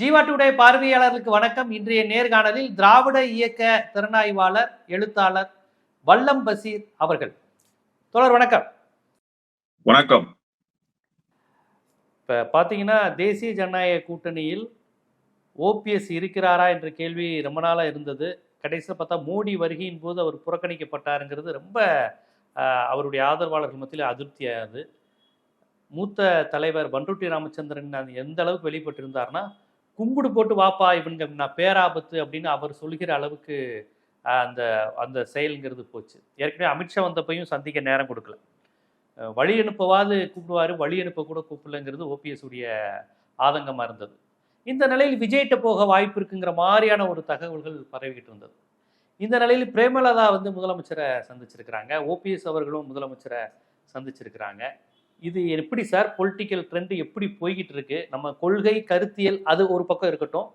ஜீவாட்டுடைய பார்வையாளர்களுக்கு வணக்கம். இன்றைய நேர்காணலில் திராவிட இயக்க திறனாய்வாளர் எழுத்தாளர் வல்லம் பசீர் அவர்கள். தொடர் வணக்கம். வணக்கம். இப்போ பார்த்தீங்கன்னா தேசிய ஜனநாயக கூட்டணியில் ஓபிஎஸ் இருக்கிறாரா என்ற கேள்வி ரொம்ப நாளாக இருந்தது. கடைசியில் பார்த்தா மோடி வருகையின் போது அவர் புறக்கணிக்கப்பட்டாருங்கிறது ரொம்ப அவருடைய ஆதரவாளர்கள் மத்தியில் அதிருப்தியாகுது. மூத்த தலைவர் பண்ருட்டி ராமச்சந்திரன் எந்த அளவுக்கு வெளிப்பட்டிருந்தார்னா கும்பிடு போட்டு வாப்பா இவனுங்க நான் பேராபத்து அப்படின்னு அவர் சொல்கிற அளவுக்கு அந்த அந்த செயலுங்கிறது போச்சு. ஏற்கனவே அமித்ஷா வந்தப்பையும் சந்திக்க நேரம் கொடுக்கல. வழி அனுப்பவாது கூப்பிடுவாரு வழி அனுப்ப கூட கூப்பிடலங்கிறது ஓபிஎஸ் உடைய ஆதங்கமாக இருந்தது. இந்த நிலையில் விஜய்கிட்ட போக வாய்ப்பு இருக்குங்கிற மாதிரியான ஒரு தகவல்கள் பரவிக்கிட்டு இருந்தது. இந்த நிலையில் பிரேமலதா வந்து முதலமைச்சரை சந்திச்சிருக்கிறாங்க. ஓபிஎஸ் அவர்களும் முதலமைச்சரை சந்திச்சிருக்கிறாங்க. இது எப்படி சார் பொலிட்டிக்கல் ட்ரெண்ட் எப்படி போய்கிட்டு இருக்கு நம்ம கொள்கை கருத்தியல் அது ஒரு பக்கம் இருக்கட்டும்.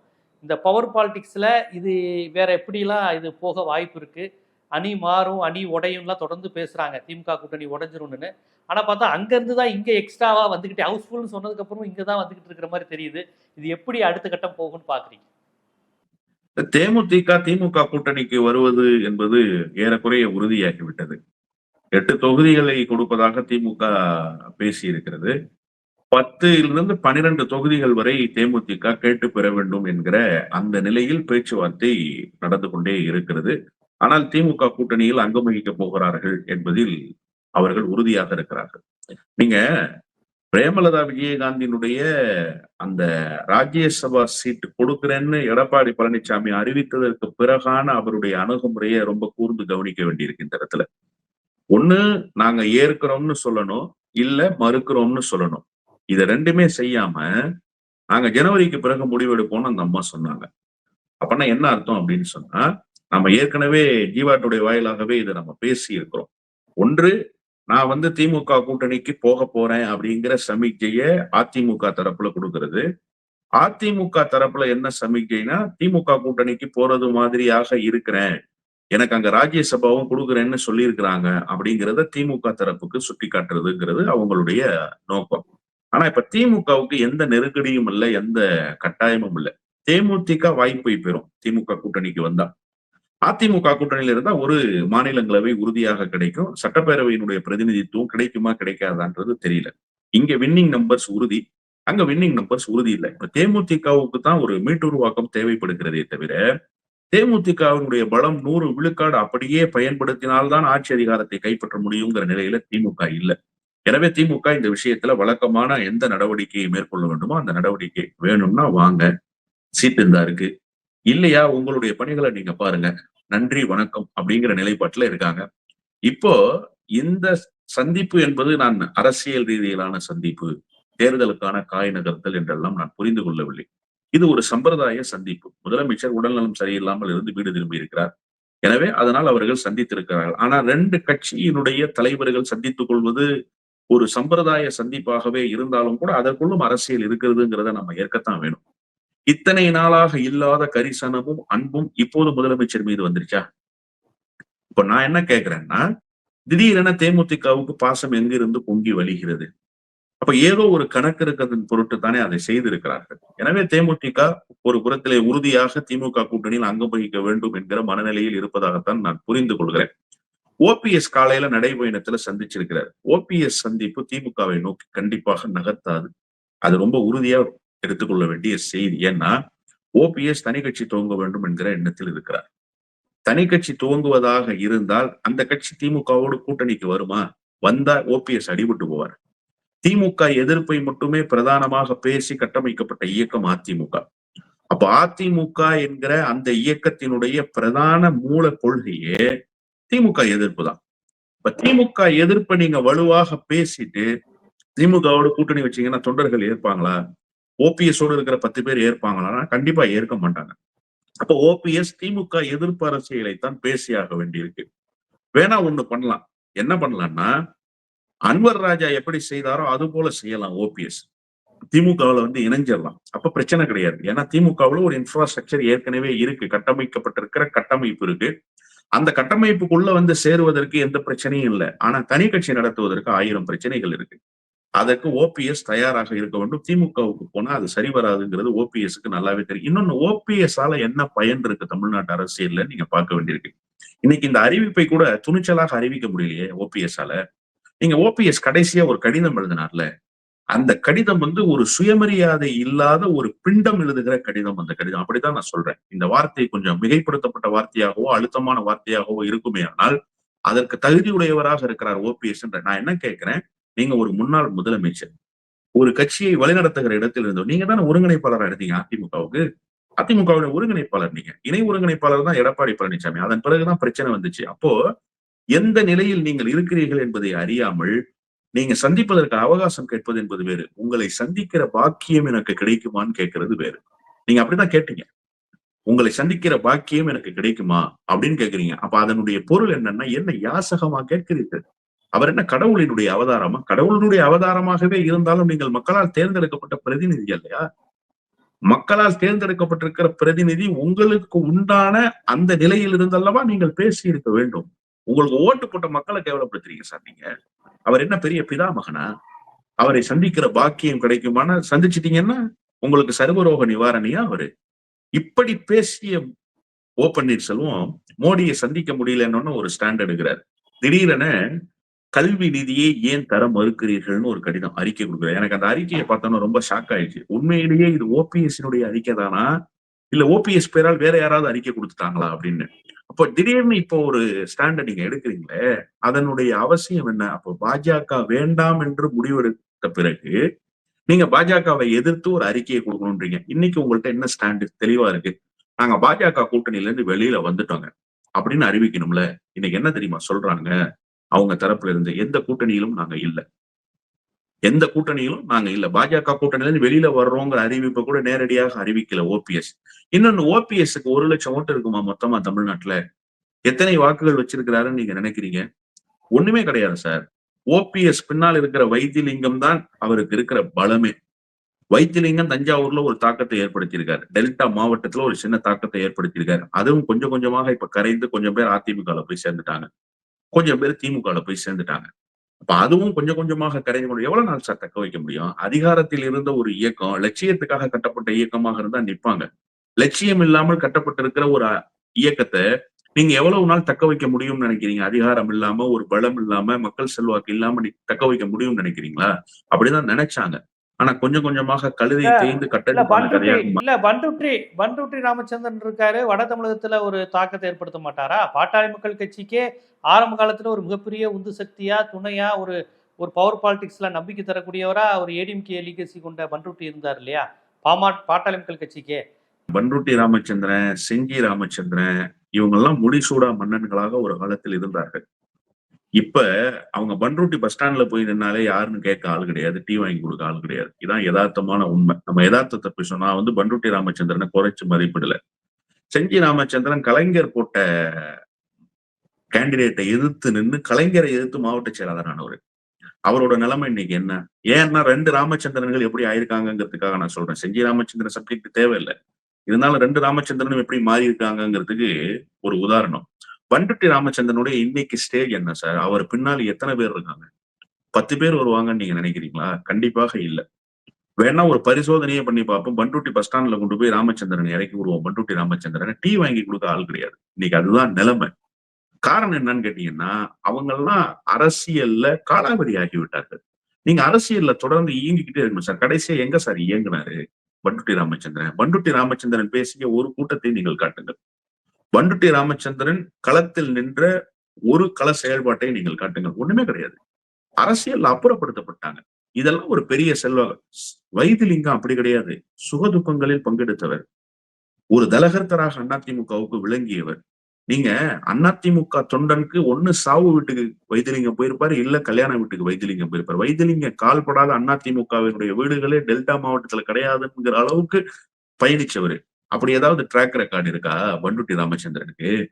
இந்த பவர் பாலிடிக்ஸில் இது வேற எப்படிலாம் இது போக வாய்ப்பு இருக்கு? அணி மாறும் அணி உடையும்லாம் தொடர்ந்து பேசுகிறாங்க திமுக கூட்டணி உடஞ்சிரும்னு ஆனால் பார்த்தா அங்கேருந்து தான் இங்கே எக்ஸ்ட்ராவாக வந்துக்கிட்டு ஹவுஸ்ஃபுல்னு சொன்னதுக்கப்புறம் இங்கே தான் வந்துக்கிட்டு இருக்கிற மாதிரி தெரியுது. இது எப்படி அடுத்த கட்டம் போகும்னு பார்க்குறீங்க? தேமுதிக திமுக கூட்டணிக்கு வருவது என்பது ஏறக்குறைய உறுதியாகிவிட்டது. எட்டு தொகுதிகளை கொடுப்பதாக திமுக பேசியிருக்கிறது. பத்திலிருந்து பனிரெண்டு தொகுதிகள் வரை தேமுதிக கேட்டு பெற வேண்டும் என்கிற அந்த நிலையில் பேச்சுவார்த்தை நடந்து கொண்டே இருக்கிறது. ஆனால் திமுக கூட்டணியில் அங்கம் வகிக்கப் போகிறார்கள் என்பதில் அவர்கள் உறுதியாக இருக்கிறார்கள். நீங்க பிரேமலதா விஜயகாந்தினுடைய அந்த ராஜ்யசபா சீட்டு கொடுக்கிறேன்னு எடப்பாடி பழனிசாமி அறிவித்ததற்கு பிறகான அவருடைய அணுகுமுறையை ரொம்ப கூர்ந்து கவனிக்க வேண்டியிருக்கு இந்த இடத்துல. ஒண்ணு நாங்க ஏற்கிறோம்னு சொல்லணும் இல்ல மறுக்கிறோம்னு சொல்லணும். இத ரெண்டுமே செய்யாம நாங்க ஜனவரிக்கு பிறகு முடிவெடுப்போம்னு அந்த அம்மா சொன்னாங்க. அப்பனா என்ன அர்த்தம் அப்படின்னு சொன்னா நம்ம ஏற்கனவே ஜீவாட்டுடைய வாயிலாகவே இதை நம்ம பேசி இருக்கிறோம் ஒன்று நான் வந்து திமுக கூட்டணிக்கு போக போறேன் அப்படிங்கிற சமிக்கைய அதிமுக தரப்புல கொடுக்கறது. அதிமுக தரப்புல என்ன சமிக்கைனா திமுக கூட்டணிக்கு போறது மாதிரியாக இருக்கிறேன். எனக்கு அங்க ராஜ்யசபாவும் கொடுக்குறேன்னு சொல்லியிருக்கிறாங்க அப்படிங்கிறத திமுக தரப்புக்கு சுட்டி காட்டுறதுங்கிறது அவங்களுடைய நோக்கம். ஆனா இப்ப திமுகவுக்கு எந்த நெருக்கடியும் இல்லை எந்த கட்டாயமும் இல்லை. தேமுதிக வாய்ப்பை பெறும் திமுக கூட்டணிக்கு வந்தா. அதிமுக கூட்டணியில இருந்தா ஒரு மாநிலங்களவை உறுதியாக கிடைக்கும். சட்டப்பேரவையினுடைய பிரதிநிதித்துவம் கிடைக்குமா கிடைக்காதான்றது தெரியல. இங்க வின்னிங் நம்பர்ஸ் உறுதி. அங்க வின்னிங் நம்பர்ஸ் உறுதி இல்லை. இப்ப தேமுதிகவுக்கு தான் ஒரு மீட்டுருவாக்கம் தேவைப்படுகிறதே தவிர தேமுதிகவினுடைய பலம் நூறு விழுக்காடு அப்படியே பயன்படுத்தினால்தான் ஆட்சி அதிகாரத்தை கைப்பற்ற முடியுங்கிற நிலையில திமுக இல்ல. எனவே திமுக இந்த விஷயத்துல வழக்கமான எந்த நடவடிக்கையை மேற்கொள்ள வேண்டுமோ அந்த நடவடிக்கை வேணும்னா வாங்க. சீட்டு இருந்தா இருக்கு. இல்லையா? உங்களுடைய பணிகளை நீங்க பாருங்க. நன்றி வணக்கம் அப்படிங்கிற நிலைப்பாட்டுல இருக்காங்க. இப்போ இந்த சந்திப்பு என்பது நான் அரசியல் ரீதியிலான சந்திப்பு தேர்தலுக்கான காய் நகர்த்தல் என்றெல்லாம் நான் புரிந்து கொள்ளவில்லை. இது ஒரு சம்பிரதாய சந்திப்பு. முதலமைச்சர் உடல்நலம் சரியில்லாமல் இருந்து வீடு திரும்பி இருக்கிறார் எனவே அதனால் அவர்கள் சந்தித்திருக்கிறார்கள். ஆனால் ரெண்டு கட்சியினுடைய தலைவர்கள் சந்தித்துக் கொள்வது ஒரு சம்பிரதாய சந்திப்பாகவே இருந்தாலும் கூட அதற்குள்ளும் அரசியல் இருக்கிறதுங்கிறத நம்ம ஏற்கத்தான் வேணும். இத்தனை நாளாக இல்லாத கரிசனமும் அன்பும் இப்போது முதலமைச்சர் மீது வந்துருச்சா? இப்ப நான் என்ன கேட்கிறேன்னா திடீரென தேமுதிகவுக்கு பாசம் எங்கிருந்து பொங்கி வழிகிறது? அப்ப ஏதோ ஒரு கணக்கு இருக்கிறதன் பொருட்டு தானே அதை செய்திருக்கிறார்கள். எனவே தேமுதிக ஒரு புறத்திலே உறுதியாக திமுக கூட்டணியில் அங்கம் வகிக்க வேண்டும் என்கிற மனநிலையில் இருப்பதாகத்தான் நான் புரிந்து கொள்கிறேன். ஓபிஎஸ் காலையில நடைபயணத்துல சந்திச்சிருக்கிறார். ஓபிஎஸ் சந்திப்பு திமுகவை நோக்கி கண்டிப்பாக நகர்த்தாது. அது ரொம்ப உறுதியா எடுத்துக்கொள்ள வேண்டிய செய்தி. ஏன்னா ஓபிஎஸ் தனி கட்சி துவங்க வேண்டும் என்கிற எண்ணத்தில் இருக்கிறார். தனி கட்சி துவங்குவதாக இருந்தால் அந்த கட்சி திமுகவோடு கூட்டணிக்கு வருமா? வந்தா ஓபிஎஸ் அடிபட்டு போவார். திமுக எதிர்ப்பை மட்டுமே பிரதானமாக பேசி கட்டமைக்கப்பட்ட இயக்கம் அதிமுக. அப்ப அதிமுக என்கிற அந்த இயக்கத்தினுடைய பிரதான மூல கொள்கையே திமுக எதிர்ப்பு தான். இப்ப திமுக எதிர்ப்பை நீங்க வலுவாக பேசிட்டு திமுகவோட கூட்டணி வச்சீங்கன்னா தொண்டர்கள் ஏற்பாங்களா? ஓபிஎஸோடு இருக்கிற பத்து பேர் ஏற்பாங்களா கண்டிப்பா ஏற்க மாட்டாங்க. அப்ப ஓபிஎஸ் திமுக எதிர்ப்பு அரசியலைத்தான் பேசியாக வேண்டியிருக்கு. வேணா ஒண்ணு பண்ணலாம். என்ன பண்ணலாம்னா அன்வர் ராஜா எப்படி செய்தாரோ அது போல செய்யலாம் ஓபிஎஸ். திமுகவுல வந்து இணைஞ்சிடலாம். அப்ப பிரச்சனை கிடையாது. ஏன்னா திமுகவுல ஒரு இன்ஃப்ராஸ்ட்ரக்சர் ஏற்கனவே இருக்கு. கட்டமைக்கப்பட்டிருக்கிற கட்டமைப்பு இருக்கு. அந்த கட்டமைப்புக்குள்ள வந்து சேருவதற்கு எந்த பிரச்சனையும் இல்லை. ஆனா தனி கட்சி நடத்துவதற்கு ஆயிரம் பிரச்சனைகள் இருக்கு. அதற்கு ஓபிஎஸ் தயாராக இருக்க வேண்டும். திமுகவுக்கு போனா அது சரி வராதுங்கிறது ஓபிஎஸ்க்கு நல்லாவே தெரியும். இன்னொன்னு ஓபிஎஸ் ஆல என்ன பயன் இருக்கு தமிழ்நாட்டு அரசியல்ல நீங்க பார்க்க வேண்டியிருக்கு. இன்னைக்கு இந்த அறிவிப்பை கூட துணிச்சலாக அறிவிக்க முடியலையே ஓபிஎஸ் ஆல நீங்க ஓபிஎஸ் கடைசியா ஒரு கடிதம் எழுதினார்ல? அந்த கடிதம் வந்து ஒரு சுயமரியாதை இல்லாத ஒரு பிண்டம் எழுதுகிற கடிதம் அந்த கடிதம். அப்படித்தான் நான் சொல்றேன். இந்த வார்த்தை கொஞ்சம் மிகைப்படுத்தப்பட்ட வார்த்தையாகவோ அழுத்தமான வார்த்தையாகவோ இருக்குமே ஆனால் அதற்கு தகுதியுடையவராக இருக்கிறார் ஓபிஎஸ் என்ற நான் என்ன கேட்கிறேன்? நீங்க ஒரு முன்னாள் முதலமைச்சர் ஒரு கட்சியை வழிநடத்துகிற இடத்தில் இருந்தோம் நீங்க தானே ஒருங்கிணைப்பாளராக இருந்தீங்க அதிமுகவுக்கு? அதிமுகவுடைய ஒருங்கிணைப்பாளர் நீங்க. இணை ஒருங்கிணைப்பாளர் தான் எடப்பாடி பழனிசாமி அதன் பிறகுதான் பிரச்சனை வந்துச்சு. அப்போ எந்த நிலையில் நீங்கள் இருக்கிறீர்கள் என்பதை அறியாமல் நீங்க சந்திப்பதற்கு அவகாசம் கேட்பது என்பது வேறு. உங்களை சந்திக்கிற பாக்கியம் எனக்கு கிடைக்குமான்னு கேட்கறது வேறு. நீங்க அப்படிதான் கேட்டீங்க. உங்களை சந்திக்கிற பாக்கியம் எனக்கு கிடைக்குமா அப்படின்னு கேக்குறீங்க அப்ப அதனுடைய பொருள் என்னன்னா என்ன யாசகமா கேட்கிறீர்கள். அவர் என்ன கடவுளினுடைய அவதாரமா? கடவுளினுடைய அவதாரமாகவே இருந்தாலும் நீங்கள் மக்களால் தேர்ந்தெடுக்கப்பட்ட பிரதிநிதி இல்லையா மக்களால் தேர்ந்தெடுக்கப்பட்டிருக்கிற பிரதிநிதி உங்களுக்கு உண்டான அந்த நிலையில் இருந்தல்லவா நீங்கள் பேசி இருக்க வேண்டும். உங்களுக்கு ஓட்டு போட்ட மக்களை கேவலப்படுத்துறீங்க சார் நீங்க. அவர் என்ன பெரிய பிதாமகனா அவரை சந்திக்கிற பாக்கியம் கிடைக்குமானா? சந்திச்சிட்டீங்கன்னா உங்களுக்கு சர்வரோக நிவாரணியா அவரு? இப்படி பேசிய ஓ பன்னீர்செல்வம் மோடியை சந்திக்க முடியலன்னு ஒரு ஸ்டாண்ட் எடுக்கிறார். திடீரென கல்வி நிதியை ஏன் தர மறுக்கிறீர்கள்னு ஒரு கடிதம் அறிக்கை கொடுக்குறாரு. எனக்கு அந்த அறிக்கையை பார்த்தோன்னா ரொம்ப ஷாக் ஆயிடுச்சு. உண்மையிலேயே இது ஓபிஎஸ்னுடைய அறிக்கை தானா? இல்ல ஓபிஎஸ் பேரால் வேற யாராவது அறிக்கை கொடுத்துட்டாங்களா அப்படின்னு. அப்போ திடீர்னு இப்போ ஒரு ஸ்டாண்ட நீங்க எடுக்கிறீங்களே அதனுடைய அவசியம் என்ன? அப்போ பாஜக வேண்டாம் என்று முடிவெடுத்த பிறகு நீங்க பாஜகவை எதிர்த்து ஒரு அறிக்கையை கொடுக்கணும்ன்றீங்க இன்னைக்கு உங்கள்ட்ட என்ன ஸ்டாண்டு தெளிவா இருக்கு? நாங்க பாஜக கூட்டணியில இருந்து வெளியில வந்துட்டோங்க. அப்படின்னு அறிவிக்கணும்ல. இன்னைக்கு என்ன தெரியுமா சொல்றாங்க அவங்க தரப்புல இருந்து எந்த கூட்டணியிலும் நாங்க இல்லை. எந்த கூட்டணியிலும் நாங்க இல்ல. பாஜக கூட்டணியில இருந்து வெளியில வர்றோங்கிற அறிவிப்பை கூட நேரடியாக அறிவிக்கல ஓபிஎஸ் இன்னொன்னு ஓபிஎஸ்க்கு ஒரு லட்சம் ஓட்டு இருக்குமா மொத்தமா தமிழ்நாட்டுல? எத்தனை வாக்குகள் வச்சிருக்கிறாருன்னு நீங்க நினைக்கிறீங்க? ஒண்ணுமே கிடையாது சார். ஓபிஎஸ் பின்னால் இருக்கிற வைத்தியலிங்கம் தான் அவருக்கு இருக்கிற பலமே. வைத்தியலிங்கம் தஞ்சாவூர்ல ஒரு தாக்கத்தை ஏற்படுத்தியிருக்காரு. டெல்டா மாவட்டத்துல ஒரு சின்ன தாக்கத்தை ஏற்படுத்தியிருக்காரு. அதுவும் கொஞ்சம் கொஞ்சமாக இப்ப கரைந்து கொஞ்சம் பேர் அதிமுகல போய் சேர்ந்துட்டாங்க. கொஞ்சம் பேர் திமுகல போய் சேர்ந்துட்டாங்க. அப்ப அதுவும் கொஞ்சம் கொஞ்சமாக கரைந்து கொண்டு எவ்வளவு நாள் சார் தக்க வைக்க முடியும்? அதிகாரத்தில் இருந்த ஒரு இயக்கம் லட்சியத்துக்காக கட்டப்பட்ட இயக்கமாக இருந்தா நிப்பாங்க. லட்சியம் இல்லாமல் கட்டப்பட்டிருக்கிற ஒரு இயக்கத்தை நீங்க எவ்வளவு நாள் தக்க வைக்க முடியும்னு நினைக்கிறீங்க? அதிகாரம் இல்லாம ஒரு பலம் இல்லாம மக்கள் செல்வாக்கு இல்லாம நீ தக்க வைக்க முடியும்னு நினைக்கிறீங்களா? அப்படிதான் நினைச்சாங்க. ஆனா கொஞ்சம் கொஞ்சமாக கழுதை தேய்ந்து கட்டளை பண்ருட்டி இல்ல பண்ருட்டி பண்ருட்டி ராமச்சந்திரன் இருக்காரு. வட தமிழகத்துல ஒரு தாக்கத்தை ஏற்படுத்த மாட்டாரா? பாட்டாளி மக்கள் கட்சிக்கே ஆரம்ப காலத்துல ஒரு மிகப்பெரிய உந்து சக்தியா துணையா ஒரு ஒரு பவர் பாலிடிக்ஸ்ல நம்பிக்கை தரக்கூடியவரா ஒரு ஏடிஎம்கே லீகசி கொண்ட பண்ருட்டி இருந்தார் இல்லையா? பாமா பாட்டாளி மக்கள் கட்சிக்கே. பன்ருட்டி ராமச்சந்திரன் செஞ்சி ராமச்சந்திரன் இவங்கெல்லாம் முடிசூடா மன்னன்களாக ஒரு காலத்தில் இருந்தார்கள். இப்ப அவங்க பன்ருட்டி பஸ் ஸ்டாண்ட்ல போய் நின்னாலே யாருன்னு கேட்க ஆள் கிடையாது. டீ வாங்கி கொடுக்க ஆள் கிடையாது. இதான் யதார்த்தமான உண்மை. நம்ம யதார்த்தத்தை போய் சொன்னா வந்து பன்ருட்டி ராமச்சந்திரனை குறைச்சு மதிப்பிடல. செஞ்சி ராமச்சந்திரன் கலைஞர் போட்ட கேண்டிடேட்டை எதிர்த்து நின்று கலைஞரை எதிர்த்து மாவட்ட செயலாளரானவர் அவரோட நிலைமை இன்னைக்கு என்ன? ஏன்னா ரெண்டு ராமச்சந்திரன்கள் எப்படி ஆயிருக்காங்கிறதுக்காக நான் சொல்றேன். செஞ்சி ராமச்சந்திரன் சப்ஜெக்ட் தேவையில்லை. இருந்தாலும் ரெண்டு ராமச்சந்திரனும் எப்படி மாறி இருக்காங்கிறதுக்கு ஒரு உதாரணம். பண்டுட்டி ராமச்சந்திரனுடைய இன்னைக்கு ஸ்டேஜ் என்ன சார் அவர் பின்னால் எத்தனை பேர் இருக்காங்க? பத்து பேர் வருவாங்கன்னு நீங்க நினைக்கிறீங்களா? கண்டிப்பாக இல்லை. வேணா ஒரு பரிசோதனையே பண்ணி பார்ப்போம். பண்டுட்டி பஸ் ஸ்டாண்ட்ல கொண்டு போய் ராமச்சந்திரன் இறக்கி விடுவோம். பண்டுட்டி ராமச்சந்திரன். டீ வாங்கி கொடுக்க ஆள் கிடையாது. இன்னைக்கு அதுதான் நிலைமை. காரணம் என்னன்னு கேட்டீங்கன்னா அவங்கெல்லாம் அரசியல்ல காலாவதி ஆகி விட்டார்கள் நீங்க அரசியல்ல தொடர்ந்து இயங்கிக்கிட்டே இருக்கணும் சார் கடைசியா எங்க சார் இயங்குனாரு? பண்டுட்டி ராமச்சந்திரன். பண்டுட்டி ராமச்சந்திரன் பேசிய ஒரு கூட்டத்தை நீங்கள் காட்டுங்கள். பண்டுட்டி ராமச்சந்திரன் களத்தில் நின்ற ஒரு கள செயல்பாட்டை நீங்கள் காட்டுங்கள். ஒண்ணுமே கிடையாது. அரசியல் அப்புறப்படுத்தப்பட்டாங்க. இதெல்லாம் ஒரு பெரிய செல்வ வைத்திலிங்கம் அப்படி கிடையாது. சுகதுக்கங்களில் பங்கெடுத்தவர். ஒரு தலகர்த்தராக அதிமுகவுக்கு விளங்கியவர். நீங்க அதிமுக தொண்டனுக்கு ஒண்ணு சாவு வீட்டுக்கு வைத்திலிங்கம் போயிருப்பாரு இல்ல கல்யாண வீட்டுக்கு வைத்திலிங்கம் போயிருப்பாரு. வைத்திலிங்க கால்படாத அதிமுகவினுடைய வீடுகளே டெல்டா மாவட்டத்துல கிடையாதுங்கிற அளவுக்கு பயணிச்சவர். அப்படி ஏதாவது ட்ராக் ரெக்கார்டு இருக்கா பண்டுட்டி ராமச்சந்திரனுக்கு?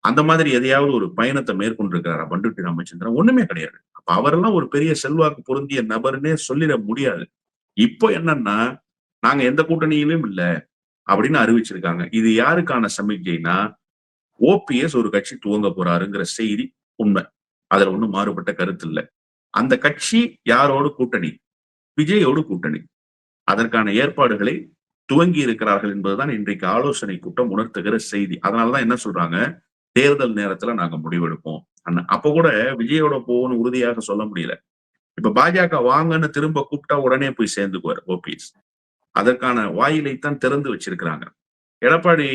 அந்த மாதிரி எதையாவது ஒரு பயணத்தை மேற்கொண்டிருக்கிறாரா பண்டுட்டி ராமச்சந்திரன்? ஒண்ணுமே கிடையாது. அப்ப அவரெல்லாம் ஒரு பெரிய செல்வாக்கு பொருந்திய நபர்னே சொல்லிட முடியாது. இப்போ என்னன்னா நாங்க எந்த கூட்டணியிலும் இல்ல அப்படின்னு அறிவிச்சிருக்காங்க. இது யாருக்கான சமிக்ஞைனா ஓபிஎஸ் ஒரு கட்சி துவங்க போறாருங்கிற செய்தி உண்மை. அதுல ஒண்ணும் மாறுபட்ட கருத்து இல்ல. அந்த கட்சி யாரோடு கூட்டணி? விஜயோடு கூட்டணி. அதற்கான ஏற்பாடுகளை துவங்கி இருக்கிறார்கள் என்பதுதான் இன்றைக்கு ஆலோசனை கூட்டம் உணர்த்துகிற செய்தி. அதனாலதான் என்ன சொல்றாங்க? தேர்தல் நேரத்துல நாங்க முடிவெடுப்போம். அப்ப கூட விஜயோட போகணும் உறுதியாக சொல்ல முடியல. இப்ப பாஜக வாங்கன்னு திரும்ப கூப்பிட்டா உடனே போய் சேர்ந்துக்குவார் ஓபிஎஸ். அதற்கான வாயிலைத்தான் திறந்து வச்சிருக்கிறாங்க. எடப்பாடி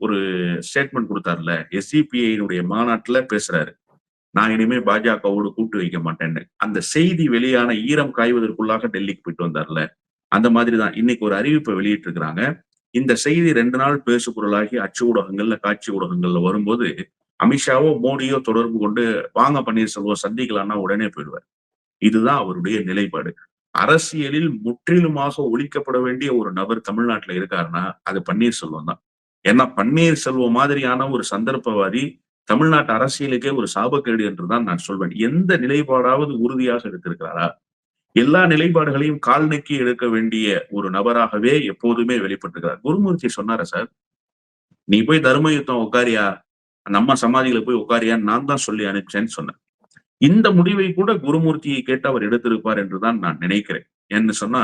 ஒரு ஸ்டேட்மெண்ட் கொடுத்தாருல எஸ்சிபிஐனுடைய மாநாட்டுல பேசுறாரு. நான் இனிமே பாஜகவோடு கூட்டு வைக்க மாட்டேன்னு. அந்த செய்தி வெளியான ஈரம் காய்வதற்குள்ளாக டெல்லிக்கு போயிட்டு வந்தார்ல அந்த மாதிரி தான் இன்னைக்கு ஒரு அறிவிப்பை வெளியிட்டு இருக்கிறாங்க இந்த செய்தி ரெண்டு நாள் பேசு பொருளாகி அச்சு ஊடகங்கள்ல காட்சி ஊடகங்கள்ல வரும்போது அமித்ஷாவோ மோடியோ தொடர்பு கொண்டு வாங்க பன்னீர்செல்வம் சந்திக்கலாம்னா உடனே போயிடுவார். இதுதான் அவருடைய நிலைப்பாடு. அரசியலில் முற்றிலுமாக ஒழிக்கப்பட வேண்டிய ஒரு நபர் தமிழ்நாட்டுல இருக்காருன்னா அது பன்னீர்செல்வம் தான். ஏன்னா பன்னீர்செல்வம் மாதிரியான ஒரு சந்தர்ப்பவாதி தமிழ்நாட்டு அரசியலுக்கே ஒரு சாபக்கேடு என்றுதான் நான் சொல்வேன். எந்த நிலைப்பாடாவது உறுதியாக எடுத்திருக்கிறாரா? எல்லா நிலைப்பாடுகளையும் கால் நக்கி எடுக்க வேண்டிய ஒரு நபராகவே எப்போதுமே வெளிப்பட்டுக்கிறார் குருமூர்த்தி சொன்னார சார்? நீ போய் தர்ம யுத்தம் உட்காரியா நம்ம சமாதிகளை போய் உட்காரியான்னு நான் தான் சொல்லி அனுப்பிச்சேன்னு சொன்னேன். இந்த முடிவை கூட குருமூர்த்தியை கேட்டு அவர் எடுத்திருப்பார் என்றுதான் நான் நினைக்கிறேன். என்ன சொன்னா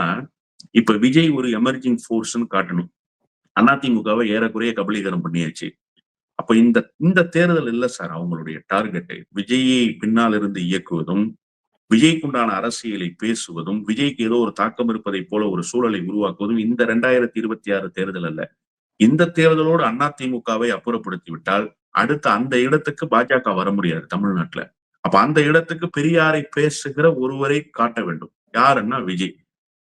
இப்ப விஜய் ஒரு எமர்ஜிங் ஃபோர்ஸ்ன்னு காட்டணும். அதிமுகவை ஏறக்குறைய கபலீகரம் பண்ணியாச்சு. அப்ப இந்த இந்த தேர்தல் இல்ல சார் அவங்களுடைய டார்கெட்டு விஜயை பின்னால் இருந்து இயக்குவதும் விஜய்க்குண்டான அரசியலை பேசுவதும் விஜய்க்கு ஏதோ ஒரு தாக்கம் இருப்பதை போல ஒரு சூழலை உருவாக்குவதும் இந்த ரெண்டாயிரத்தி இருபத்தி ஆறு தேர்தல் அல்ல. இந்த தேர்தலோடு அதிமுகவை அப்புறப்படுத்தி விட்டால் அடுத்த அந்த இடத்துக்கு பாஜக வர முடியாது தமிழ்நாட்டுல. அப்ப அந்த இடத்துக்கு பெரியாரை பேசுகிற ஒருவரை காட்ட வேண்டும். யாருன்னா விஜய்.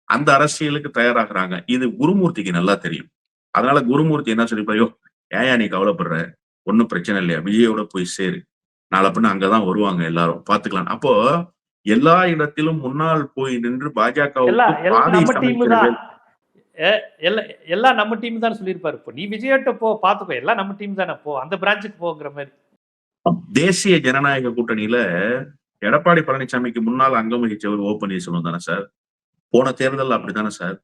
அந்த அரசியலுக்கு தயாராகிறாங்க. இது குருமூர்த்திக்கு நல்லா தெரியும். அதனால குருமூர்த்தி என்ன சொல்லிப்பாயோ ஏயா நீ கவலைப்படுற? ஒன்னும் பிரச்சனை இல்லையா? விஜயோட போய் சேரு. நாளை பின்ன அங்கதான் வருவாங்க எல்லாரும். பாத்துக்கலாம் அப்போ எல்லா இடத்திலும் முன்னால் போய் நின்று எல்லாம் எல்லாம் நம்ம டீம் தான் சமைக்கிறது. எ- எல்லாம் எல்லாம் நம்ம டீம் தான் சொல்லியிருப்பாரு. இப்போ நீ விஜய்கிட்ட போ பாத்துக்கோ எல்லாம் நம்ம டீம் தானே போ. அந்த பிரான்ச்சுக்கு போங்கிற மாதிரி. தேசிய ஜனநாயக கூட்டணியில எடப்பாடி பழனிசாமிக்கு முன்னால் அங்கம் வகிச்சவர் ஓ பன்னீர்செல்வம் தானே சார்? போன தேர்தல் அப்படித்தானே சார்?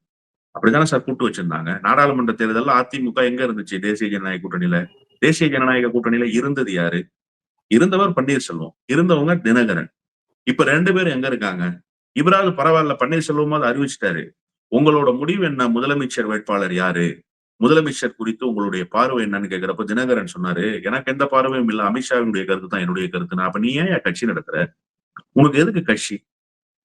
அப்படித்தானே சார் கூட்டு வச்சிருந்தாங்க. நாடாளுமன்ற தேர்தல்ல அதிமுக எங்க இருந்துச்சு தேசிய ஜனநாயக கூட்டணியில? தேசிய ஜனநாயக கூட்டணியில இருந்தது யாரு? இருந்தவர் பன்னீர்செல்வம். இருந்தவங்க தினகரன். இப்ப ரெண்டு பேரும் எங்க இருக்காங்க? இவராது பரவாயில்ல பன்னீர்செல்வமாவது அறிவிச்சிட்டாரு. உங்களோட முடிவு என்ன? முதலமைச்சர் வேட்பாளர் யாரு? முதலமைச்சர் குறித்து உங்களுடைய பார்வை என்னன்னு கேக்குறப்ப தினகரன் சொன்னாரு எனக்கு எந்த பார்வையும் இல்லை. அமித்ஷாவினுடைய கருத்து தான் என்னுடைய கருத்துனா அப்ப நீ ஏன் என் கட்சி நடத்துற? உனக்கு எதுக்கு கட்சி?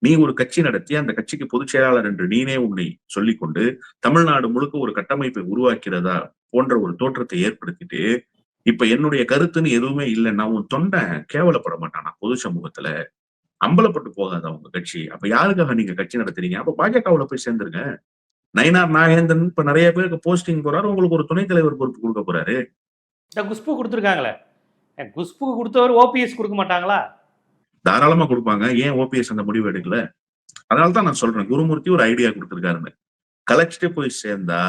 நீ ஒரு கட்சி நடத்தி அந்த கட்சிக்கு பொதுச் செயலாளர் என்று நீனே உன்னை சொல்லிக்கொண்டு தமிழ்நாடு முழுக்க ஒரு கட்டமைப்பை உருவாக்கிறதா போன்ற ஒரு தோற்றத்தை ஏற்படுத்திட்டு இப்ப என்னுடைய கருத்துன்னு எதுவுமே இல்லைன்னா உன் தொண்டை கேவலப்பட மாட்டானா? பொது சமூகத்துல அம்பலப்பட்டு போகாத அவங்க கட்சி. அப்ப யாருக்காக நீங்க கட்சி நடத்துறீங்க? அப்ப பாஜகவுல போய் சேர்ந்துருங்க. நயினார் நாகேந்திரன் இப்ப நிறைய பேருக்கு போஸ்டிங் போறாரு. உங்களுக்கு ஒரு துணைத் தலைவர் பொறுப்பு கொடுக்க போறாரு. குஷ்பு கொடுத்துருக்காங்களே. குஷ்புக்கு கொடுத்தவர் ஓபிஎஸ் கொடுக்க மாட்டாங்களா? தாராளமா கொடுப்பாங்க. ஏன் ஓபிஎஸ் அந்த முடிவு எடுக்கல? அதனால தான் நான் சொல்றேன். குருமூர்த்தி ஒரு ஐடியா கொடுத்திருக்காருன்னு. கலெக்டிட்டு போய் சேர்ந்தா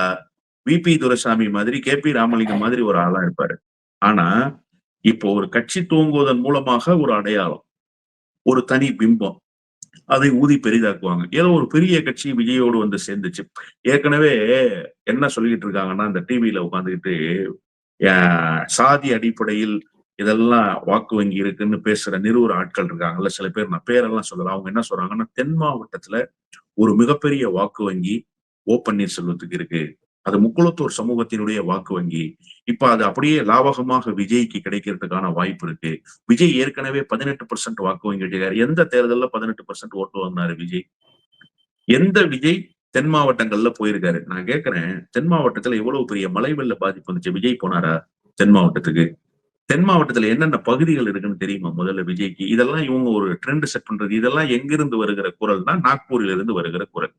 விபி துரைசாமி மாதிரி கே பி ராமலிங்கம் மாதிரி ஒரு ஆளா இருப்பாரு. ஆனா இப்போ ஒரு கட்சி துவங்குவதன் மூலமாக ஒரு அடையாளம். ஒரு தனி பிம்பம். அதை ஊதி பெரிதாக்குவாங்க. ஏதோ ஒரு பெரிய கட்சி விஜயோடு வந்து சேர்ந்துச்சு. ஏற்கனவே என்ன சொல்லிட்டு இருக்காங்கன்னா இந்த டிவியில உட்காந்துக்கிட்டு சாதி அடிப்படையில் இதெல்லாம் வாக்கு வங்கி இருக்குன்னு பேசுற நிறுவன ஆட்கள் இருக்காங்கல்ல சில பேர் நான் பேரெல்லாம் சொல்லலாம் அவங்க என்ன சொல்றாங்கன்னா தென் மாவட்டத்துல ஒரு மிகப்பெரிய வாக்கு வங்கி ஓ பன்னீர்செல்வத்துக்கு இருக்கு. அது முக்குளத்தூர் சமூகத்தினுடைய வாக்கு வங்கி. இப்ப அது அப்படியே லாபகமாக விஜய்க்கு கிடைக்கிறதுக்கான வாய்ப்பு இருக்கு. விஜய் ஏற்கனவே பதினெட்டு பர்சன்ட் வாக்கு வங்கி வச்சிருக்காரு எந்த தேர்தல்ல பதினெட்டு பர்சன்ட் ஓட்டு வாங்கினாரு விஜய்? எந்த விஜய் தென் மாவட்டங்கள்ல போயிருக்காரு? நான் கேட்கிறேன் தென் மாவட்டத்துல எவ்வளவு பெரிய மழை வெள்ள பாதிப்பு வந்துச்சு? விஜய் போனாரா தென் மாவட்டத்துக்கு? தென் மாவட்டத்துல என்னென்ன பகுதிகள் இருக்குன்னு தெரியுமா முதல்ல விஜய்க்கு? இதெல்லாம் இவங்க ஒரு ட்ரெண்ட் செட் பண்றது. இதெல்லாம் எங்கிருந்து வருகிற குரல்னா நாக்பூரில் இருந்து வருகிற குரல்.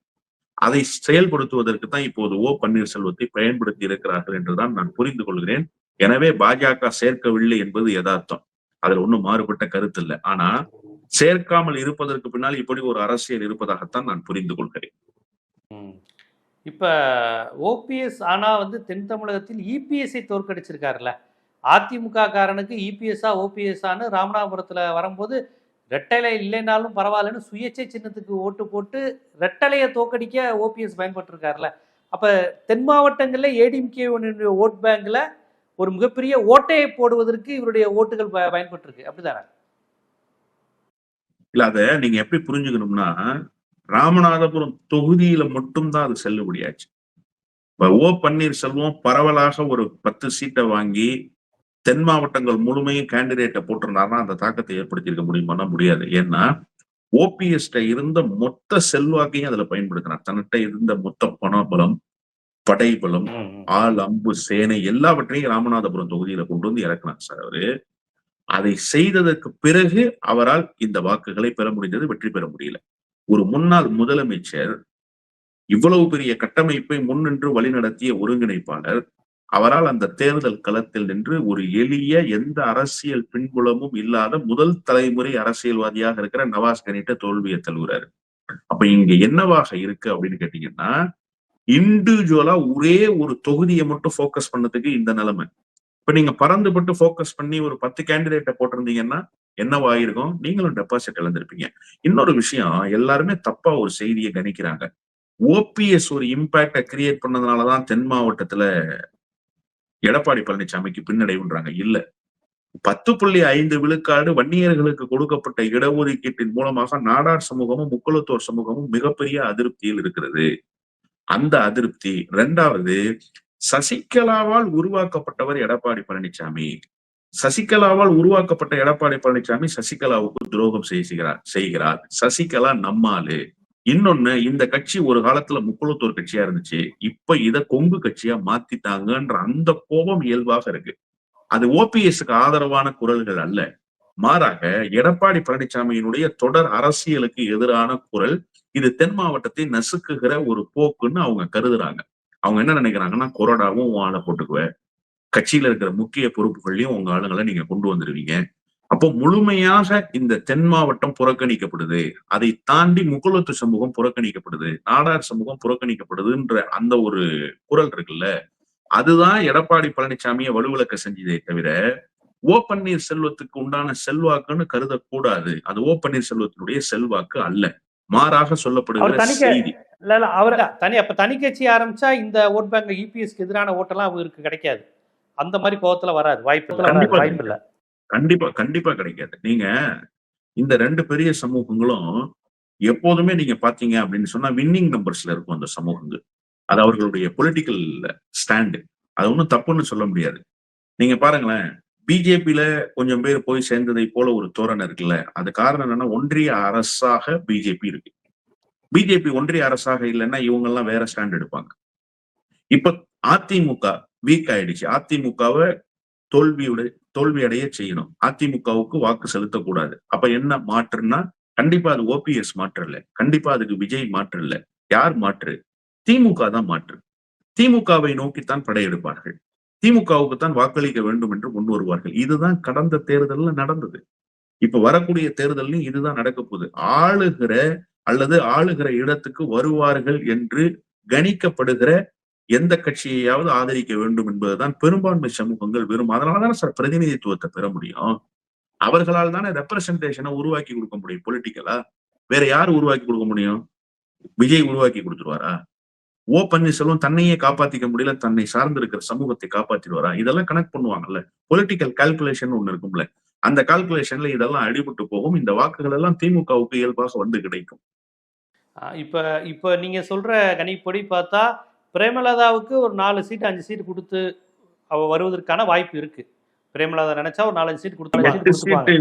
அதை செயல்படுத்துவதற்கு தான் இப்போது ஓ பன்னீர்செல்வத்தை பயன்படுத்தி இருக்கிறார்கள் என்றுதான் நான் புரிந்து கொள்கிறேன். எனவே பாஜக சேர்க்கவில்லை என்பது யதார்த்தம். அதுல ஒன்றும் மாறுபட்ட கருத்து இல்லை ஆனா சேர்க்காமல் இருப்பதற்கு பின்னால் இப்படி ஒரு அரசியல் இருப்பதாகத்தான் நான் புரிந்து கொள்கிறேன். இப்ப ஓபிஎஸ் ஆனா வந்து தென் தமிழகத்தில் இபிஎஸ்ஐ தோற்கடிச்சிருக்காருல்ல. அதிமுக காரனுக்கு இபிஎஸ்ஆ ஓபிஎஸ்ஆன்னு ராமநாதபுரத்துல வரும்போது ரெட்டலை இல்லைனாலும் பரவாயில்லன்னு சுயேட்சை சின்னத்துக்கு ஓட்டு போட்டு ரெட்டலையை தோக்கடிக்க ஓபிஎஸ் பயன்பட்டிருக்காருல்ல அப்ப தென் மாவட்டங்களில் ஏடிஎம்கே ஓட் பேங்க்ல ஒரு மிகப்பெரிய ஓட்டையை போடுவதற்கு இவருடைய ஓட்டுகள் ப- பயன்பட்டிருக்கு. அப்படிதானே? இல்ல அத நீங்க எப்படி புரிஞ்சுக்கணும்னா ராமநாதபுரம் தொகுதியில மட்டும்தான் அது செல்லுபடியாச்சு. இப்போ ஓ பன்னீர்செல்வம் பரவலாக ஒரு பத்து சீட்டை வாங்கி தென் மாவட்டங்கள் முழுமையும் கேண்டிடேட்டை போட்டிருந்தாருன்னா அந்த தாக்கத்தை ஏற்படுத்தியிருக்க முடியுமானா முடியாது. ஏன்னா ஓபிஎஸ்ட இருந்த மொத்த செல்வாக்கையும் அதுல பயன்படுத்தினார். தன்னிட்ட இருந்த மொத்த பணபலம் படைபலம். ஆள் அம்பு சேனை எல்லாவற்றையும் ராமநாதபுரம் தொகுதியில கொண்டு வந்து இறக்குனார் சார் அவரு. அதை செய்ததற்கு பிறகு அவரால் இந்த வாக்குகளை பெற முடிந்தது வெற்றி பெற முடியல. ஒரு முன்னாள் முதலமைச்சர் இவ்வளவு பெரிய கட்டமைப்பை முன்னின்று வழிநடத்திய ஒருங்கிணைப்பாளர் அவரால் அந்த தேர்தல் களத்தில் நின்று ஒரு எளிய எந்த அரசியல் பின்புலமும் இல்லாத முதல் தலைமுறை அரசியல்வாதியாக இருக்கிற நவாஸ் கனிட்ட தோல்வியை தழுவுறாரு. அப்ப இங்க என்னவாக இருக்கு அப்படின்னு கேட்டீங்கன்னா இண்டிவிஜுவலா ஒரே ஒரு தொகுதியை மட்டும் ஃபோக்கஸ் பண்ணதுக்கு இந்த நிலைமை. இப்ப நீங்க பறந்துபட்டு ஃபோக்கஸ் பண்ணி ஒரு பத்து கேண்டிடேட்டை போட்டிருந்தீங்கன்னா என்னவாயிருக்கும் நீங்களும் டெபாசிட் இழந்திருப்பீங்க. இன்னொரு விஷயம் எல்லாருமே தப்பா ஒரு செய்தியை கணிக்கிறாங்க. ஓபிஎஸ் ஒரு இம்பாக்ட கிரியேட் பண்ணதுனாலதான் தென் மாவட்டத்துல எடப்பாடி பழனிசாமிக்கு பின்னடைவுன்றாங்க. இல்ல. பத்து புள்ளி ஐந்து விழுக்காடு வன்னியர்களுக்கு கொடுக்கப்பட்ட இடஒதுக்கீட்டின் மூலமாக நாடார் சமூகமும் முக்குளத்தோர் சமூகமும் மிகப்பெரிய அதிருப்தியில் இருக்கிறது. அந்த அதிருப்தி ரெண்டாவது சசிகலாவால் உருவாக்கப்பட்டவர் எடப்பாடி பழனிசாமி. சசிகலாவால் உருவாக்கப்பட்ட எடப்பாடி பழனிசாமி சசிகலாவுக்கு துரோகம் செய்கிறார் செய்கிறார். சசிகலா நம்மாளு. இன்னொன்னு இந்த கட்சி ஒரு காலத்துல முக்குளத்தூர் கட்சியா இருந்துச்சு. இப்ப இத கொங்கு கட்சியா மாத்திட்டாங்கன்ற அந்த கோபம் இயல்பாக இருக்கு. அது ஓபிஎஸ்க்கு ஆதரவான குரல்கள் அல்ல. மாறாக எடப்பாடி பழனிசாமியினுடைய தொடர் அரசியலுக்கு எதிரான குரல் இது தென் மாவட்டத்தை நசுக்குகிற ஒரு போக்குன்னு அவங்க கருதுறாங்க. அவங்க என்ன நினைக்கிறாங்கன்னா கொரோடாவும் உன் ஆளை போட்டுக்குவ. கட்சியில இருக்கிற முக்கிய பொறுப்புகள்லயும் உங்க ஆளுங்களை நீங்க கொண்டு வந்துருவீங்க. அப்போ முழுமையாக இந்த தென் மாவட்டம் புறக்கணிக்கப்படுது. அதை தாண்டி முகுலத்து சமூகம் புறக்கணிக்கப்படுது. நாடார் சமூகம் புறக்கணிக்கப்படுதுன்ற அந்த ஒரு குரல் இருக்குல்ல அதுதான் எடப்பாடி பழனிசாமியை வலுவிளக்க செஞ்சதே தவிர ஓ பன்னீர் செல்வத்துக்கு உண்டான செல்வாக்குன்னு கருதக்கூடாது. அது ஓ பன்னீர் செல்வத்தினுடைய செல்வாக்கு அல்ல. மாறாக சொல்லப்படுகிற செய்தி. இல்ல இல்ல அவர் தனி அப்ப தனி கட்சி ஆரம்பிச்சா இந்த ஓட் பேங்க் இபிஎஸ்க்கு எதிரான ஓட்டெல்லாம் அவருக்கு கிடைக்காது. அந்த மாதிரி கோவத்துல வராது. வாய்ப்பு வாய்ப்பு இல்ல. கண்டிப்பா கண்டிப்பா கிடைக்காது. நீங்க இந்த ரெண்டு பெரிய சமூகங்களும் எப்போதுமே நீங்க பாத்தீங்க அப்படின்னு சொன்னா வின்னிங் நம்பர்ஸ்ல இருக்கும் அந்த சமூகங்கள். அது அவர்களுடைய பொலிட்டிக்கல் ஸ்டாண்டு அது ஒன்றும் தப்புன்னு சொல்ல முடியாது. நீங்க பாருங்களேன் பிஜேபியில கொஞ்சம் பேர் போய் சேர்ந்ததை போல ஒரு தோரணை இருக்குல்ல. அது காரணம் என்னன்னா ஒன்றிய அரசாக பிஜேபி இருக்கு. பிஜேபி ஒன்றிய அரசாக இல்லைன்னா இவங்க எல்லாம் வேற ஸ்டாண்ட் எடுப்பாங்க. இப்ப அதிமுக வீக் ஆயிடுச்சு. அதிமுகவை தோல்வியுடைய தோல்வி அடைய செய்யணும். அதிமுகவுக்கு வாக்கு செலுத்தக்கூடாது. அப்ப என்ன மாற்றுன்னா கண்டிப்பா அது ஓபிஎஸ் மாற்று இல்ல கண்டிப்பா அதுக்கு விஜய் மாற்று இல்ல யார் மாற்று? திமுக தான் மாற்று. திமுகவை நோக்கித்தான் படையெடுப்பார்கள் திமுகவுக்கு தான் வாக்களிக்க வேண்டும் என்று முன் வருவார்கள். இதுதான் கடந்த தேர்தல்ல நடந்தது. இப்ப வரக்கூடிய தேர்தலையும் இதுதான் நடக்க போகுது. ஆளுகிற அல்லது ஆளுகிற இடத்துக்கு வருவார்கள் என்று கணிக்கப்படுகிற எந்த கட்சியையாவது ஆதரிக்க வேண்டும் என்பதுதான் பெரும்பான்மை சமூகங்கள் விரும்பும் அதனாலதானே சார் பிரதிநிதித்துவத்தை பெற முடியும்? அவர்களால் தானே ரெப்ரசன்டேஷனை உருவாக்கி கொடுக்க முடியும் பொலிட்டிக்கலா வேற யார் உருவாக்கி கொடுக்க முடியும்? விஜய் உருவாக்கி கொடுத்துருவாரா? ஓ பன்னீர்செல்வம் தன்னையே காப்பாத்திக்க முடியல தன்னை சார்ந்திருக்கிற சமூகத்தை காப்பாத்திடுவாரா? இதெல்லாம் கனெக்ட் பண்ணுவாங்கல்ல. பொலிட்டிக்கல் கால்குலேஷன் ஒண்ணு இருக்கும்ல. அந்த கால்குலேஷன்ல இதெல்லாம் அடிபட்டு போகும். இந்த வாக்குகள் எல்லாம் திமுகவுக்கு இயல்பாக வந்து கிடைக்கும். இப்ப இப்ப நீங்க சொல்ற கணிப்படி பார்த்தா பிரேமலதாவுக்கு ஒரு நாலு சீட் அஞ்சு சீட் கொடுத்து அவ வருவதற்கான வாய்ப்பு இருக்கு. பிரேமலதா நினைச்சா ஒரு நாலஞ்சு சீட் கொடுத்து எட்டு சீட்டு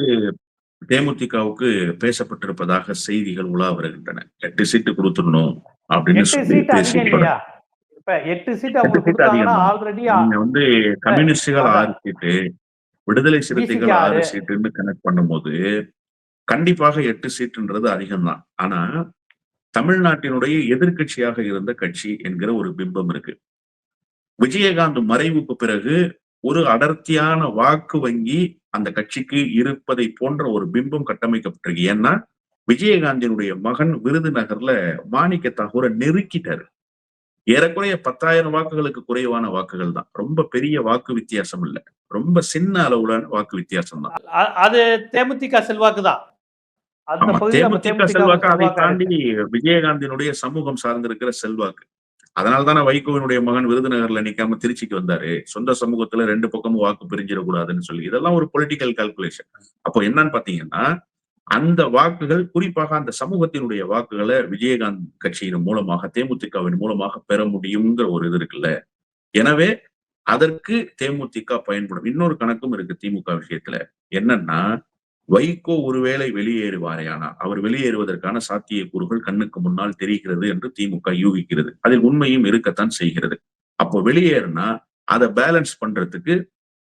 தேமுதிகவுக்கு பேசப்பட்டிருப்பதாக செய்திகள் உலா வருகின்றன. எட்டு சீட்டு கொடுத்துடணும் அப்படின்னு எட்டு சொல்லி சீட் வந்து கம்யூனிஸ்டுகள். ஆறு சீட்டு விடுதலை சிறுத்தைகள் ஆறு. சீட்டுன்னு கனெக்ட் பண்ணும்போது கண்டிப்பாக எட்டு சீட்டுன்றது அதிகம்தான். ஆனா தமிழ்நாட்டினுடைய எதிர்க்கட்சியாக இருந்த கட்சி என்கிற ஒரு பிம்பம் இருக்கு. விஜயகாந்த் மறைவுக்கு பிறகு ஒரு அடர்த்தியான வாக்கு வங்கி அந்த கட்சிக்கு இருப்பதை போன்ற ஒரு பிம்பம் கட்டமைக்கப்பட்டிருக்கு. ஏன்னா விஜயகாந்தினுடைய மகன் விருதுநகர்ல மாணிக்க தாகூரை நெருக்கிட்டாரு. ஏறக்குறைய பத்தாயிரம் வாக்குகளுக்கு குறைவான வாக்குகள் தான். ரொம்ப பெரிய வாக்கு வித்தியாசம் இல்லை. ரொம்ப சின்ன அளவுலான வாக்கு வித்தியாசம் தான். அது தேமுதிக செல்வாக்கு தான் அந்த பகுதியில் தாண்டி விஜயகாந்தினுடைய சமூகம் சார்ந்திருக்கிற செல்வாக்கு. அதனால தானே வைகோவினுடைய மகன் விருதுநகர்ல நிக்காம திருச்சிக்கு வந்தாரு. சொந்த சமூகத்துல ரெண்டு பக்கமும் வாக்கு பிரிஞ்சிடக்கூடாதுன்னு சொல்லி. இதெல்லாம் ஒரு பொலிட்டிக்கல் கால்குலேஷன் அப்போ என்னன்னு பாத்தீங்கன்னா அந்த வாக்குகள் குறிப்பாக அந்த சமூகத்தினுடைய வாக்குகளை விஜயகாந்த் கட்சியின் மூலமாக தேமுதிகவின் மூலமாக பெற முடியுங்கிற ஒரு இது இருக்குல்ல. எனவே அதற்கு தேமுதிக பயன்படும். இன்னொரு கணக்கும் இருக்கு திமுக விஷயத்துல. என்னன்னா வைகோ ஒருவேளை வெளியேறுவாரேயானா அவர் வெளியேறுவதற்கான சாத்தியக்கூறுகள் கண்ணுக்கு முன்னால் தெரிகிறது என்று திமுக யூகிக்கிறது. அதில் உண்மையும் இருக்கத்தான் செய்கிறது. அப்போ வெளியேறினா அதை பேலன்ஸ் பண்றதுக்கு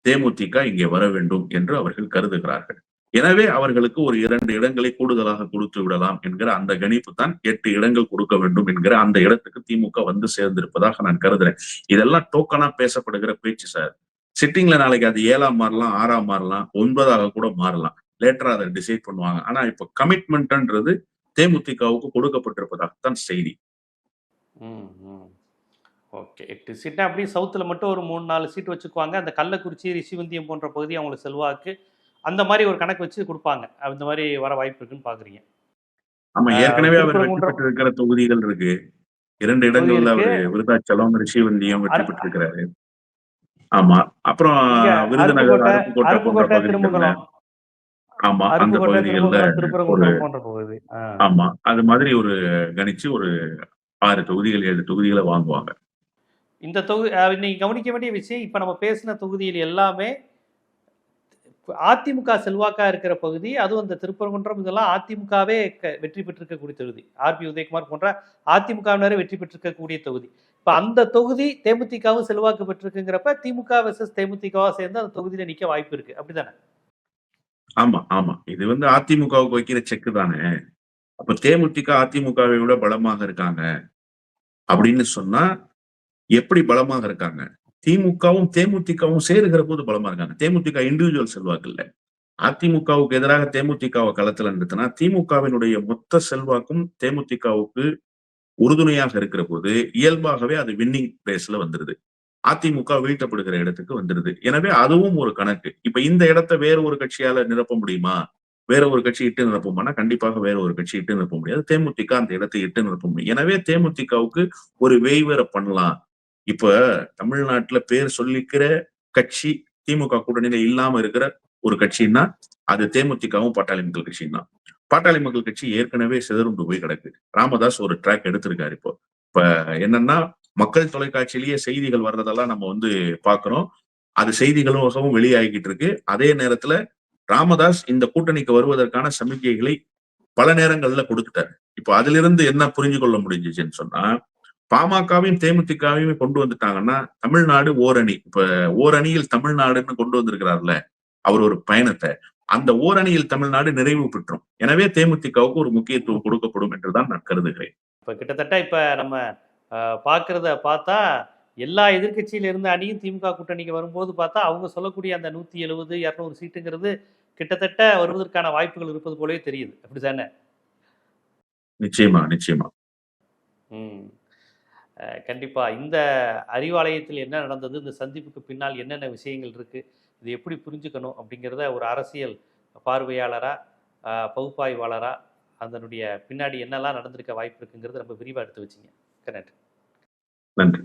தேமுதிக இங்கே வர வேண்டும் என்று அவர்கள் கருதுகிறார்கள். எனவே அவர்களுக்கு ஒரு இரண்டு இடங்களை கூடுதலாக கொடுத்து விடலாம் என்கிற அந்த கணிப்பு தான் எட்டு இடங்கள் கொடுக்க வேண்டும் என்கிற அந்த இடத்துக்கு திமுக வந்து சேர்ந்திருப்பதாக நான் கருதுறேன். இதெல்லாம் டோக்கனா பேசப்படுகிற பேச்சு சார். சிட்டிங்ல நாளைக்கு அது ஏழாம் மாறலாம் ஆறாம் மாறலாம் ஒன்பதாக கூட மாறலாம். லேட்டரா அதை டிசைட் பண்ணுவாங்க. ஆனா இப்ப கமிட்மெண்ட்ன்றது தேமுதிகவுக்கு கொடுக்கப்பட்டிருப்பதாகத்தான் செய்தி. ஓகே. எட்டு சீட்னா அப்படியே சவுத்தில் மட்டும் ஒரு மூணு நாலு சீட் வச்சுக்குவாங்க. அந்த கள்ளக்குறிச்சி ரிஷிவந்தியம் போன்ற பகுதி அவங்களுக்கு செல்வாக்கு. அந்த மாதிரி ஒரு கணக்கு வச்சு கொடுப்பாங்க. அந்த மாதிரி வர வாய்ப்பு இருக்குன்னு பார்க்குறீங்க ஆமா ஏற்கனவே அவர் வெற்றி திருப்பரங்குன்றம் பெற்று இருக்கிற தொகுதிகள் இருக்கு. இரண்டு இடங்கள்ல. அவரு விருதாச்சலம் ரிஷிவந்தியம் வெற்றி பெற்றிருக்கிறாரு. ஆமா. அப்புறம் விருதுநகர் அருப்புக்கோட்டை போன்ற ஆமா அந்த பகுதிகள்ல. ஆமா அது மாதிரி ஒரு கணிச்சு ஒரு ஆறு தொகுதிகள் ஏழு தொகுதிகளை வாங்குவாங்க. இந்த தொகுதி இன்னைக்கு கவனிக்க வேண்டிய விஷயம் இப்போ நம்ம பேசின தொகுதியில் எல்லாமே அதிமுக செல்வாக்கா இருக்கிற பகுதி அதுவும் இந்த திருப்பரங்குன்றம் இதெல்லாம் அதிமுகவே வெற்றி பெற்றிருக்கக்கூடிய தொகுதி. ஆர்பி உதயகுமார் போன்ற அதிமுகவினரே வெற்றி பெற்றிருக்கக்கூடிய தொகுதி. இப்போ அந்த தொகுதி தேமுதிகவும் செல்வாக்கு பெற்றிருக்குங்கிறப்ப திமுக வெர்சஸ் தேமுதிகவா சேர்ந்து அந்த தொகுதியில நிக்க வாய்ப்பு இருக்கு. அப்படிதானே ஆமா ஆமா. இது வந்து அதிமுகவுக்கு வைக்கிற செக்கு தானே. அப்ப தேமுதிக அதிமுகவை விட பலமாக இருக்காங்க அப்படின்னு சொன்னா எப்படி பலமாக இருக்காங்க? திமுகவும் தேமுதிகவும் சேருகிற போது பலமா இருக்காங்க. தேமுதிக இண்டிவிஜுவல் செல்வாக்கு இல்ல அதிமுகவுக்கு எதிராக தேமுதிகவை களத்துல நிறுத்தினா திமுகவினுடைய மொத்த செல்வாக்கும் தேமுதிகவுக்கு உறுதுணையாக இருக்கிற போது இயல்பாகவே அது வின்னிங் பிளேஸ்ல வந்துருது. அதிமுக வீழ்த்தப்படுகிற இடத்துக்கு வந்துருது. எனவே அதுவும் ஒரு கணக்கு. இப்ப இந்த இடத்தை வேற ஒரு கட்சியால நிரப்ப முடியுமா? வேற ஒரு கட்சி இட்டு நிரப்புமானா கண்டிப்பாக வேற ஒரு கட்சி இட்டு நிரப்ப முடியாது. தேமுதிக அந்த இடத்தை இட்டு நிரப்ப முடியும். எனவே தேமுதிகவுக்கு ஒரு வேய்வேற பண்ணலாம். இப்ப தமிழ்நாட்டுல பேர் சொல்லிக்கிற கட்சி திமுக கூட்டணியில இல்லாம இருக்கிற ஒரு கட்சின்னா அது தேமுதிகவும் பாட்டாளி மக்கள் கட்சியும் தான். பாட்டாளி மக்கள் கட்சி ஏற்கனவே சிதறுண்டு போய் கிடக்கு. ராமதாஸ் ஒரு ட்ராக் எடுத்திருக்காரு இப்போ. இப்ப என்னன்னா மக்கள் தொலைக்காட்சியிலேயே செய்திகள் வர்றதெல்லாம் நம்ம வந்து பாக்குறோம் அது செய்திகளும் வெளியாகிக்கிட்டு இருக்கு. அதே நேரத்துல ராமதாஸ் இந்த கூட்டணிக்கு வருவதற்கான சமிக்கைகளை பல நேரங்கள்ல கொடுத்துட்டாரு. இப்போ அதுல இருந்து என்ன புரிஞ்சு கொள்ள முடிஞ்சுச்சுன்னு சொன்னா பாமகவையும் தேமுதிகவையும் கொண்டு வந்துட்டாங்கன்னா தமிழ்நாடு ஓரணி இப்ப ஓரணியில் தமிழ்நாடுன்னு கொண்டு வந்திருக்கிறார்ல அவர் ஒரு பயணத்தை அந்த ஓரணியில் தமிழ்நாடு நிறைவு பெற்றும். எனவே தேமுதிகவுக்கு ஒரு முக்கியத்துவம் கொடுக்கப்படும் என்றுதான் நான் கருதுகிறேன். இப்ப கிட்டத்தட்ட இப்ப நம்ம பார்க்கறத பார்த்தா எல்லா எதிர்க்கட்சியில இருந்த அணியும் திமுக கூட்டணிக்கு வரும்போது பார்த்தா அவங்க சொல்லக்கூடிய அந்த நூற்றி எழுபது இரநூறு சீட்டுங்கிறது கிட்டத்தட்ட வருவதற்கான வாய்ப்புகள் இருப்பது போலவே தெரியுது. அப்படிதானே நிச்சயமா நிச்சயமா. ம். கண்டிப்பா. இந்த அறிவாலயத்தில் என்ன நடந்தது இந்த சந்திப்புக்கு பின்னால் என்னென்ன விஷயங்கள் இருக்கு இது எப்படி புரிஞ்சுக்கணும் அப்படிங்கிறத ஒரு அரசியல் பார்வையாளரா பகுப்பாய்வாளரா அதனுடைய பின்னாடி என்னெல்லாம் நடந்திருக்க வாய்ப்பு இருக்குங்கிறது ரொம்ப விரிவாக எடுத்து வச்சிங்க. நன்றி. நன்றி